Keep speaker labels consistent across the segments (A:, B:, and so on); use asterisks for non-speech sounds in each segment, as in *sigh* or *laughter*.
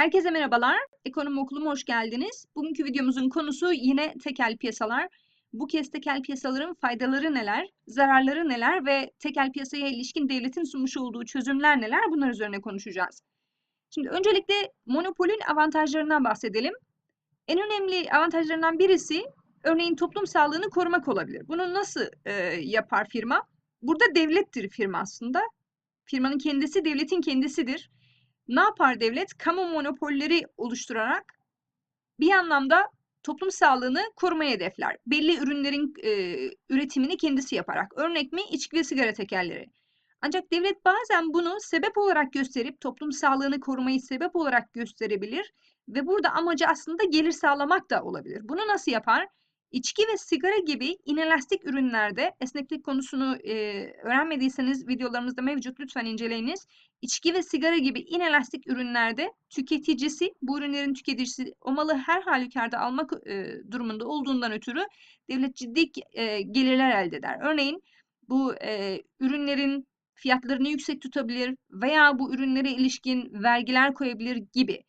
A: Herkese merhabalar. Ekonomi okuluma hoş geldiniz. Bugünkü videomuzun konusu yine tekel piyasalar. Bu kez tekel piyasaların faydaları neler, zararları neler ve tekel piyasaya ilişkin devletin sunmuş olduğu çözümler neler bunlar üzerine konuşacağız. Şimdi öncelikle monopolün avantajlarından bahsedelim. En önemli avantajlarından birisi örneğin toplum sağlığını korumak olabilir. Bunu nasıl e, yapar firma? Burada devlettir firma aslında. Firmanın kendisi devletin kendisidir ne yapar devlet? Kamu monopolleri oluşturarak bir anlamda toplum sağlığını korumayı hedefler. Belli ürünlerin e, üretimini kendisi yaparak. Örnek mi? İçki ve sigara tekerleri. Ancak devlet bazen bunu sebep olarak gösterip toplum sağlığını korumayı sebep olarak gösterebilir ve burada amacı aslında gelir sağlamak da olabilir. Bunu nasıl yapar? İçki ve sigara gibi inelastik ürünlerde esneklik konusunu e, öğrenmediyseniz videolarımızda mevcut lütfen inceleyiniz. İçki ve sigara gibi inelastik ürünlerde tüketicisi, bu ürünlerin tüketicisi o malı her halükarda almak e, durumunda olduğundan ötürü devlet ciddi e, gelirler elde eder. Örneğin bu e, ürünlerin fiyatlarını yüksek tutabilir veya bu ürünlere ilişkin vergiler koyabilir gibi.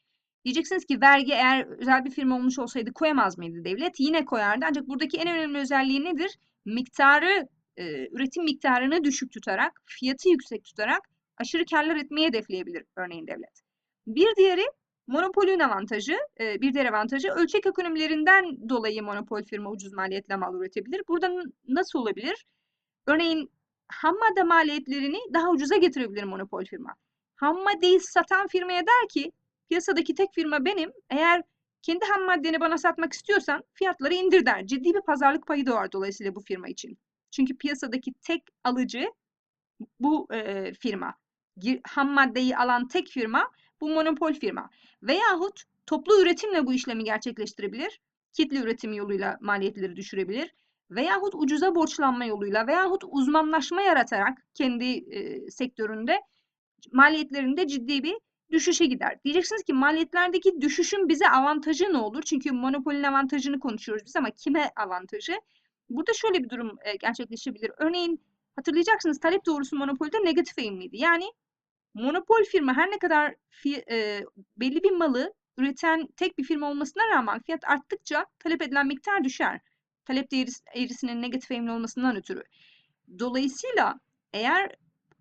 A: Diyeceksiniz ki vergi eğer özel bir firma olmuş olsaydı koyamaz mıydı devlet? Yine koyardı. Ancak buradaki en önemli özelliği nedir? Miktarı, e, üretim miktarını düşük tutarak, fiyatı yüksek tutarak aşırı karlar etmeyi hedefleyebilir örneğin devlet. Bir diğeri monopolün avantajı, e, bir diğer avantajı ölçek ekonomilerinden dolayı monopol firma ucuz maliyetle mal üretebilir. Burada nasıl olabilir? Örneğin ham madde maliyetlerini daha ucuza getirebilir monopol firma. Ham maddeyi satan firmaya der ki piyasadaki tek firma benim. Eğer kendi ham maddeni bana satmak istiyorsan fiyatları indir der. Ciddi bir pazarlık payı doğar dolayısıyla bu firma için. Çünkü piyasadaki tek alıcı bu e, firma. Ham maddeyi alan tek firma bu monopol firma. Veyahut toplu üretimle bu işlemi gerçekleştirebilir. Kitle üretim yoluyla maliyetleri düşürebilir. Veyahut ucuza borçlanma yoluyla veyahut uzmanlaşma yaratarak kendi e, sektöründe maliyetlerinde ciddi bir düşüşe gider. Diyeceksiniz ki maliyetlerdeki düşüşün bize avantajı ne olur? Çünkü monopolin avantajını konuşuyoruz biz ama kime avantajı? Burada şöyle bir durum e, gerçekleşebilir. Örneğin hatırlayacaksınız talep doğrusu monopolde negatif eğimliydi. Yani monopol firma her ne kadar fi, e, belli bir malı üreten tek bir firma olmasına rağmen fiyat arttıkça talep edilen miktar düşer. Talep değerisi, eğrisinin negatif eğimli olmasından ötürü. Dolayısıyla eğer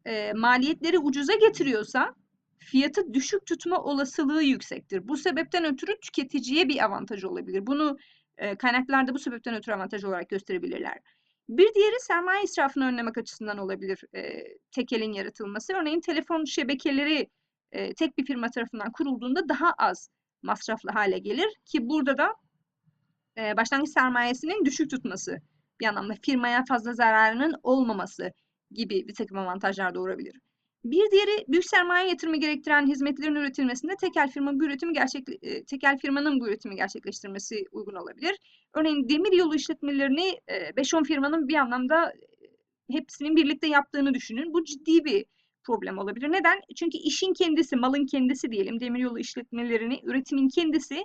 A: e, maliyetleri ucuza getiriyorsa fiyatı düşük tutma olasılığı yüksektir. Bu sebepten ötürü tüketiciye bir avantaj olabilir. Bunu e, kaynaklarda bu sebepten ötürü avantaj olarak gösterebilirler. Bir diğeri sermaye israfını önlemek açısından olabilir e, tekelin yaratılması. Örneğin telefon şebekeleri e, tek bir firma tarafından kurulduğunda daha az masraflı hale gelir ki burada da e, başlangıç sermayesinin düşük tutması bir anlamda firmaya fazla zararının olmaması gibi bir takım avantajlar doğurabilir. Bir diğeri büyük sermaye yatırımı gerektiren hizmetlerin üretilmesinde tekel firma bu üretimi gerçek e, tekel firmanın bu üretimi gerçekleştirmesi uygun olabilir. Örneğin demir yolu işletmelerini 5-10 e, firmanın bir anlamda e, hepsinin birlikte yaptığını düşünün. Bu ciddi bir problem olabilir. Neden? Çünkü işin kendisi, malın kendisi diyelim, demiryolu işletmelerini, üretimin kendisi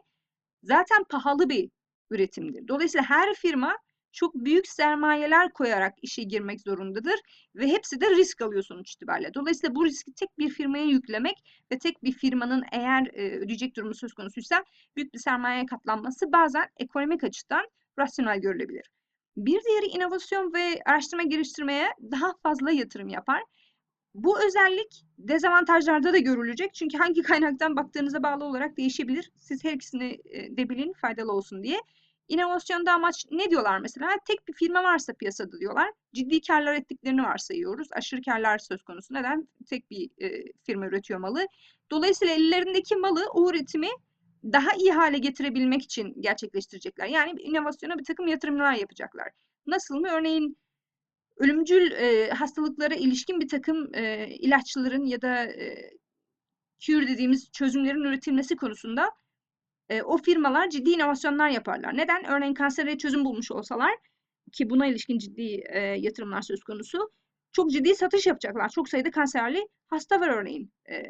A: zaten pahalı bir üretimdir. Dolayısıyla her firma çok büyük sermayeler koyarak işe girmek zorundadır ve hepsi de risk alıyor sonuç itibariyle. Dolayısıyla bu riski tek bir firmaya yüklemek ve tek bir firmanın eğer e, ödeyecek durumu söz konusuysa büyük bir sermayeye katlanması bazen ekonomik açıdan rasyonel görülebilir. Bir diğeri inovasyon ve araştırma geliştirmeye daha fazla yatırım yapar. Bu özellik dezavantajlarda da görülecek. Çünkü hangi kaynaktan baktığınıza bağlı olarak değişebilir. Siz her ikisini de bilin faydalı olsun diye. İnovasyonda amaç ne diyorlar mesela? Tek bir firma varsa piyasada diyorlar. Ciddi karlar ettiklerini varsayıyoruz. Aşırı karlar söz konusu. Neden? Tek bir e, firma üretiyor malı. Dolayısıyla ellerindeki malı o üretimi daha iyi hale getirebilmek için gerçekleştirecekler. Yani inovasyona bir takım yatırımlar yapacaklar. Nasıl mı? Örneğin ölümcül e, hastalıklara ilişkin bir takım e, ilaçların ya da e, kür dediğimiz çözümlerin üretilmesi konusunda e, o firmalar ciddi inovasyonlar yaparlar. Neden? Örneğin kansere çözüm bulmuş olsalar ki buna ilişkin ciddi e, yatırımlar söz konusu çok ciddi satış yapacaklar. Çok sayıda kanserli hasta var örneğin e,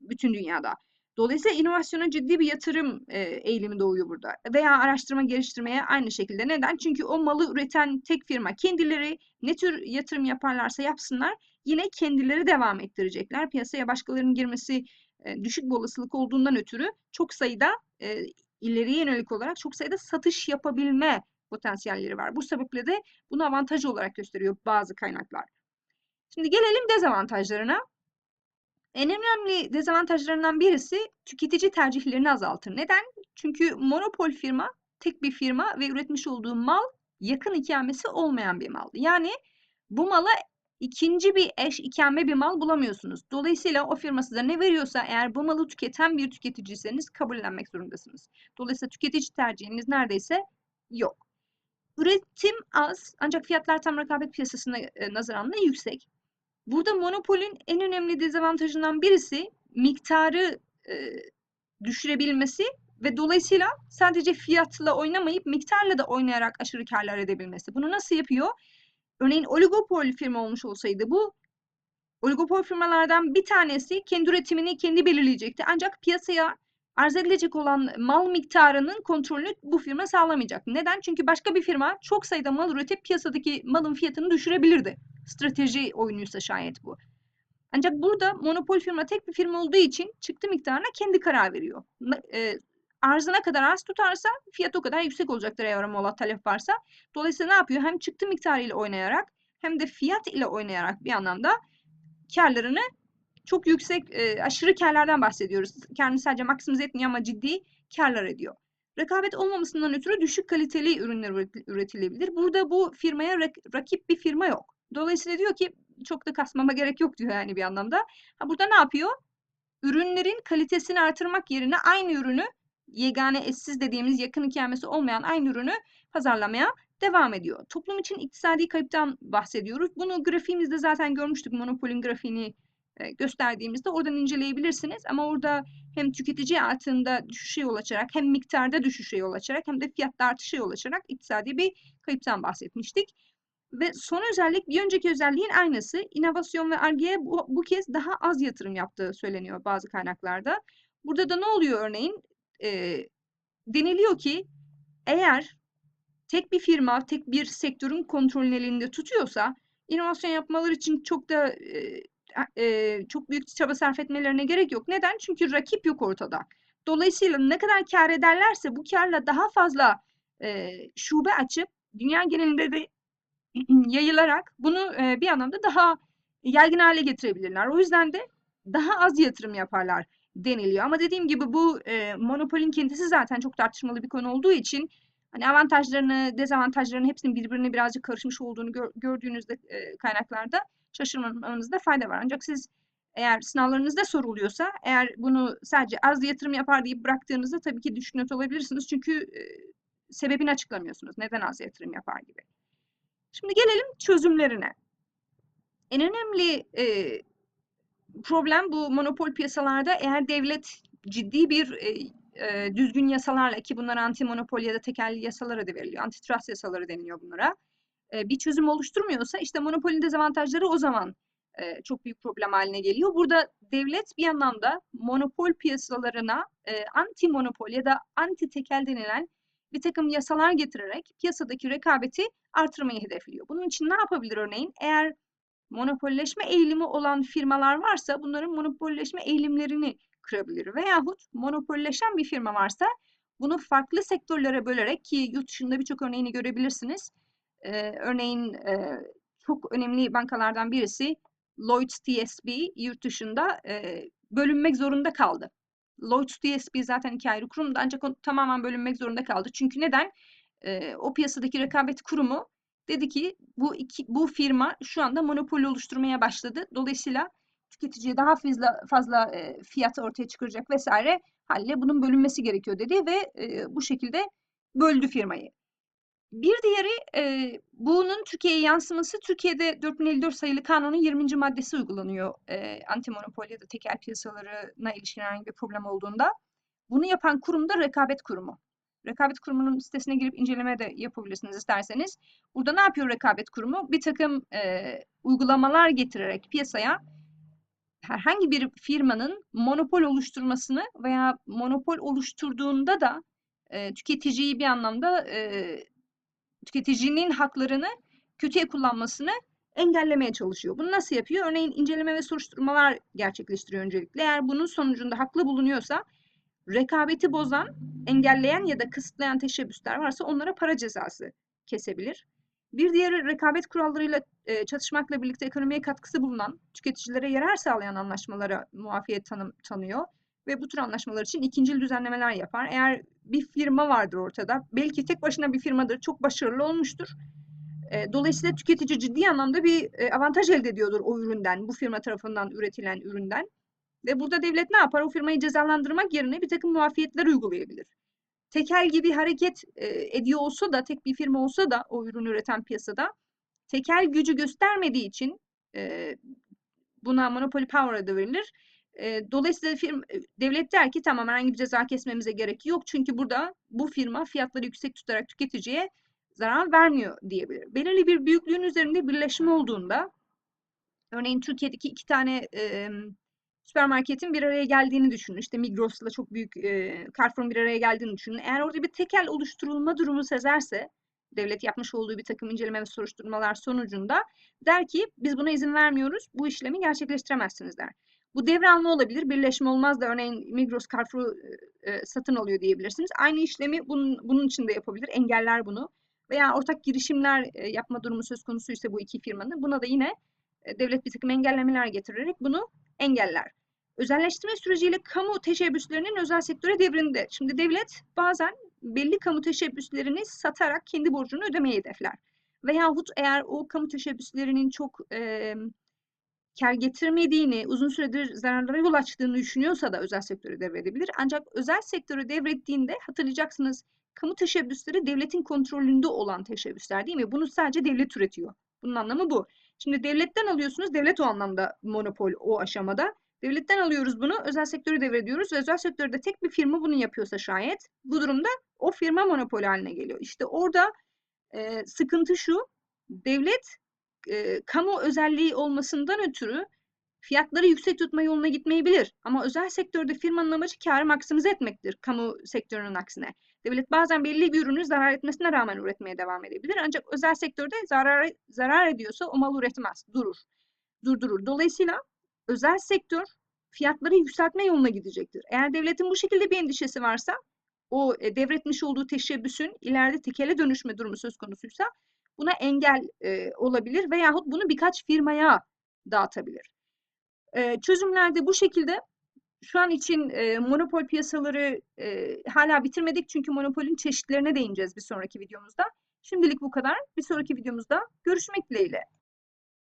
A: bütün dünyada. Dolayısıyla inovasyona ciddi bir yatırım e, eğilimi doğuyor burada. Veya araştırma geliştirmeye aynı şekilde. Neden? Çünkü o malı üreten tek firma kendileri ne tür yatırım yaparlarsa yapsınlar yine kendileri devam ettirecekler. Piyasaya başkalarının girmesi e, düşük bir olasılık olduğundan ötürü çok sayıda e, ileriye yönelik olarak çok sayıda satış yapabilme potansiyelleri var. Bu sebeple de bunu avantaj olarak gösteriyor bazı kaynaklar. Şimdi gelelim dezavantajlarına. En önemli dezavantajlarından birisi tüketici tercihlerini azaltır. Neden? Çünkü monopol firma tek bir firma ve üretmiş olduğu mal yakın ikamesi olmayan bir mal. Yani bu mala ikinci bir eş ikame bir mal bulamıyorsunuz. Dolayısıyla o firma size ne veriyorsa eğer bu malı tüketen bir tüketiciyseniz kabullenmek zorundasınız. Dolayısıyla tüketici tercihiniz neredeyse yok. Üretim az ancak fiyatlar tam rekabet piyasasına e, nazaranla yüksek. Burada monopolün en önemli dezavantajından birisi miktarı e, düşürebilmesi ve dolayısıyla sadece fiyatla oynamayıp miktarla da oynayarak aşırı karlar edebilmesi. Bunu nasıl yapıyor? Örneğin oligopol firma olmuş olsaydı bu oligopol firmalardan bir tanesi kendi üretimini kendi belirleyecekti. Ancak piyasaya arz edilecek olan mal miktarının kontrolünü bu firma sağlamayacak. Neden? Çünkü başka bir firma çok sayıda mal üretip piyasadaki malın fiyatını düşürebilirdi. Strateji oyunuysa şayet bu. Ancak burada monopol firma tek bir firma olduğu için çıktı miktarına kendi karar veriyor. E, arzına kadar az tutarsa fiyat o kadar yüksek olacaktır eğer mola talep varsa. Dolayısıyla ne yapıyor? Hem çıktı miktarıyla oynayarak hem de fiyat ile oynayarak bir anlamda karlarını çok yüksek, e, aşırı karlardan bahsediyoruz. Karını sadece maksimize etmiyor ama ciddi karlar ediyor. Rekabet olmamasından ötürü düşük kaliteli ürünler üretilebilir. Burada bu firmaya rak rakip bir firma yok. Dolayısıyla diyor ki çok da kasmama gerek yok diyor yani bir anlamda. Ha burada ne yapıyor? Ürünlerin kalitesini artırmak yerine aynı ürünü yegane eşsiz dediğimiz yakın ikamesi olmayan aynı ürünü pazarlamaya devam ediyor. Toplum için iktisadi kayıptan bahsediyoruz. Bunu grafiğimizde zaten görmüştük. Monopolün grafiğini e, gösterdiğimizde oradan inceleyebilirsiniz. Ama orada hem tüketici artığında düşüşe yol açarak hem miktarda düşüşe yol açarak hem de fiyatta artışa yol açarak iktisadi bir kayıptan bahsetmiştik. Ve son özellik bir önceki özelliğin aynısı. İnovasyon ve Ar-Ge'ye bu, bu kez daha az yatırım yaptığı söyleniyor bazı kaynaklarda. Burada da ne oluyor örneğin? E, deniliyor ki eğer tek bir firma, tek bir sektörün kontrolünün elinde tutuyorsa inovasyon yapmaları için çok da e, e, çok büyük çaba sarf etmelerine gerek yok. Neden? Çünkü rakip yok ortada. Dolayısıyla ne kadar kar ederlerse bu karla daha fazla e, şube açıp dünya genelinde de *clears throat* yayılarak bunu e, bir anlamda daha yaygın hale getirebilirler. O yüzden de daha az yatırım yaparlar deniliyor. Ama dediğim gibi bu e, monopolün kendisi zaten çok tartışmalı bir konu olduğu için hani avantajlarını, dezavantajlarını hepsinin birbirine birazcık karışmış olduğunu gör, gördüğünüzde e, kaynaklarda şaşırmanızda fayda var. Ancak siz eğer sınavlarınızda soruluyorsa, eğer bunu sadece az yatırım yapar deyip bıraktığınızda tabii ki düşünüyor olabilirsiniz. Çünkü e, sebebini açıklamıyorsunuz. Neden az yatırım yapar gibi. Şimdi gelelim çözümlerine. En önemli e, problem bu monopol piyasalarda eğer devlet ciddi bir e, e, düzgün yasalarla ki bunlar anti monopol ya da tekelli yasalara da veriliyor. Antitrust yasaları deniliyor bunlara. E, bir çözüm oluşturmuyorsa işte monopolün dezavantajları o zaman e, çok büyük problem haline geliyor. Burada devlet bir anlamda monopol piyasalarına e, anti monopol ya da anti tekel denilen bir takım yasalar getirerek piyasadaki rekabeti artırmayı hedefliyor. Bunun için ne yapabilir örneğin? Eğer monopolleşme eğilimi olan firmalar varsa bunların monopolleşme eğilimlerini kırabilir. Veyahut monopolleşen bir firma varsa bunu farklı sektörlere bölerek ki yurt dışında birçok örneğini görebilirsiniz. Ee, örneğin e, çok önemli bankalardan birisi Lloyds TSB yurt dışında e, bölünmek zorunda kaldı. Lloyds TSB zaten iki ayrı kurumdu ancak o tamamen bölünmek zorunda kaldı. Çünkü neden? E, o piyasadaki rekabet kurumu dedi ki bu iki, bu firma şu anda monopol oluşturmaya başladı. Dolayısıyla tüketiciye daha fazla fazla e, fiyat ortaya çıkaracak vesaire halle bunun bölünmesi gerekiyor dedi ve e, bu şekilde böldü firmayı. Bir diğeri e, bunun Türkiye'ye yansıması Türkiye'de 4054 sayılı kanunun 20. maddesi uygulanıyor e, antimonopol ya da tekel piyasalarına ilişkin herhangi bir problem olduğunda. Bunu yapan kurum da rekabet kurumu. Rekabet kurumunun sitesine girip inceleme de yapabilirsiniz isterseniz. Burada ne yapıyor rekabet kurumu? Bir takım e, uygulamalar getirerek piyasaya herhangi bir firmanın monopol oluşturmasını veya monopol oluşturduğunda da e, tüketiciyi bir anlamda e, tüketicinin haklarını kötüye kullanmasını engellemeye çalışıyor. Bunu nasıl yapıyor? Örneğin inceleme ve soruşturmalar gerçekleştiriyor öncelikle. Eğer bunun sonucunda haklı bulunuyorsa rekabeti bozan, engelleyen ya da kısıtlayan teşebbüsler varsa onlara para cezası kesebilir. Bir diğeri rekabet kurallarıyla e, çatışmakla birlikte ekonomiye katkısı bulunan, tüketicilere yarar sağlayan anlaşmalara muafiyet tanım, tanıyor ve bu tür anlaşmalar için ikincil düzenlemeler yapar. Eğer bir firma vardır ortada, belki tek başına bir firmadır, çok başarılı olmuştur. E, dolayısıyla tüketici ciddi anlamda bir e, avantaj elde ediyordur o üründen, bu firma tarafından üretilen üründen. Ve burada devlet ne yapar? O firmayı cezalandırmak yerine bir takım muafiyetler uygulayabilir. Tekel gibi hareket e, ediyor olsa da, tek bir firma olsa da o ürünü üreten piyasada tekel gücü göstermediği için e, buna monopoly power adı verilir. E, dolayısıyla firma, devlet der ki tamam herhangi bir ceza kesmemize gerek yok. Çünkü burada bu firma fiyatları yüksek tutarak tüketiciye zarar vermiyor diyebilir. Belirli bir büyüklüğün üzerinde birleşme olduğunda örneğin Türkiye'deki iki tane e, süpermarketin bir araya geldiğini düşünün. İşte Migros'la çok büyük e, Carrefour'un bir araya geldiğini düşünün. Eğer orada bir tekel oluşturulma durumu sezerse devlet yapmış olduğu bir takım inceleme ve soruşturmalar sonucunda der ki biz buna izin vermiyoruz. Bu işlemi gerçekleştiremezsiniz der. Bu devralma olabilir. Birleşme olmaz da örneğin Migros Carrefour'u e, satın alıyor diyebilirsiniz. Aynı işlemi bunun, bunun için de yapabilir. Engeller bunu. Veya ortak girişimler e, yapma durumu söz konusu ise bu iki firmanın buna da yine e, devlet bir takım engellemeler getirerek bunu engeller. Özelleştirme süreciyle kamu teşebbüslerinin özel sektöre devrinde. Şimdi devlet bazen belli kamu teşebbüslerini satarak kendi borcunu ödemeyi hedefler. Veyahut eğer o kamu teşebbüslerinin çok e, kar getirmediğini, uzun süredir zararlara yol açtığını düşünüyorsa da özel sektöre devredebilir. Ancak özel sektöre devrettiğinde hatırlayacaksınız kamu teşebbüsleri devletin kontrolünde olan teşebbüsler değil mi? Bunu sadece devlet üretiyor. Bunun anlamı bu. Şimdi devletten alıyorsunuz, devlet o anlamda monopol o aşamada. Devletten alıyoruz bunu, özel sektörü devrediyoruz ve özel sektörde tek bir firma bunu yapıyorsa şayet bu durumda o firma monopol haline geliyor. İşte orada e, sıkıntı şu, devlet e, kamu özelliği olmasından ötürü fiyatları yüksek tutma yoluna gitmeyebilir. Ama özel sektörde firmanın amacı karı maksimize etmektir kamu sektörünün aksine. Devlet bazen belli bir ürünü zarar etmesine rağmen üretmeye devam edebilir. Ancak özel sektörde zarar, zarar ediyorsa o mal üretmez, durur, durdurur. Dolayısıyla özel sektör fiyatları yükseltme yoluna gidecektir. Eğer devletin bu şekilde bir endişesi varsa o e, devretmiş olduğu teşebbüsün ileride tekele dönüşme durumu söz konusuysa buna engel e, olabilir veyahut bunu birkaç firmaya dağıtabilir. E, çözümler de bu şekilde. Şu an için e, monopol piyasaları e, hala bitirmedik çünkü monopolün çeşitlerine değineceğiz bir sonraki videomuzda. Şimdilik bu kadar. Bir sonraki videomuzda görüşmek dileğiyle.